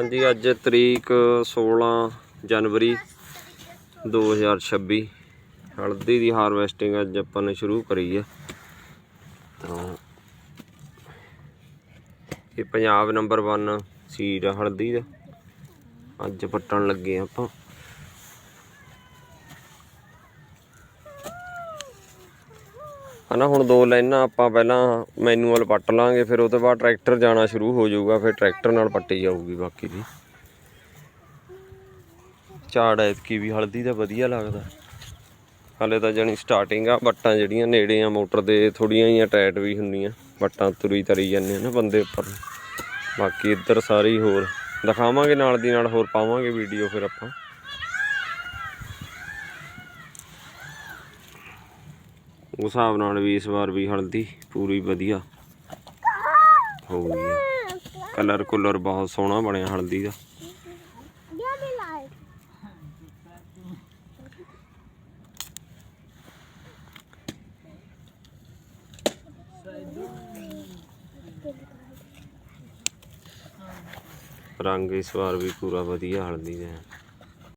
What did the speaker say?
ਹਾਂਜੀ, ਅੱਜ ਤਰੀਕ 16 ਜਨਵਰੀ 2026 ਹਲਦੀ ਦੀ ਹਾਰਵੈਸਟਿੰਗ ਅੱਜ ਆਪਾਂ ਨੇ ਸ਼ੁਰੂ ਕਰੀ ਹੈ ਤਾਂ ਇਹ ਪੰਜਾਬ ਨੰਬਰ 1 ਸੀਡ ਆ ਹਲਦੀ ਦਾ। ਅੱਜ ਪੱਟਣ ਲੱਗੇ ਆ ਆਪਾਂ। ਹਨਾ, ਹੁਣ ਦੋ ਲਾਈਨਾਂ ਆਪਾਂ ਪਹਿਲਾਂ ਮੈਨੂਅਲ ਪੱਟ ਲਾਂਗੇ, ਫਿਰ ਉਹ ਤੋਂ ਬਾਅਦ ਟਰੈਕਟਰ ਜਾਣਾ ਸ਼ੁਰੂ ਹੋ ਜਾਊਗਾ, ਫਿਰ ਟਰੈਕਟਰ ਨਾਲ ਪੱਟੀ ਜਾਊਗੀ ਬਾਕੀ ਦੀ। ਝਾੜ ਐਤਕੀ ਵੀ ਹਲਦੀ ਦਾ ਵਧੀਆ ਲੱਗਦਾ। ਹਾਲੇ ਤਾਂ ਜਣੀ ਸਟਾਰਟਿੰਗ ਆ, ਬੱਟਾਂ ਜਿਹੜੀਆਂ ਨੇੜੇ ਆ, ਮੋਟਰ ਦੇ ਥੋੜੀਆਂ ਜਿਹੀਆਂ ਟਾਈਟ ਵੀ ਹੁੰਦੀਆਂ, ਬੱਟਾਂ ਤੁਰੀ ਤਰੀ ਜਾਂਦੇ ਆ ਨਾ ਬੰਦੇ ਉੱਪਰ ਬਾਕੀ ਇੱਧਰ ਸਾਰੀ ਹੋਰ, ਦਿਖਾਵਾਂਗੇ ਨਾਲ ਦੀ ਨਾਲ ਹੋਰ ਪਾਵਾਂਗੇ ਵੀਡੀਓ ਫਿਰ ਆਪਾਂ। ਉਸ ਹਿਸਾਬ ਨਾਲ ਵੀ ਇਸ ਵਾਰ ਵੀ ਹਲਦੀ ਪੂਰੀ ਵਧੀਆ ਹੋ ਗਈ ਆ। ਕਲਰ ਕੁਲਰ ਬਹੁਤ ਸੋਹਣਾ ਬਣਿਆ ਹਲਦੀ ਦਾ। ਰੰਗ ਇਸ ਵਾਰ ਵੀ ਪੂਰਾ ਵਧੀਆ ਹਲਦੀ ਦਾ। ਹੈ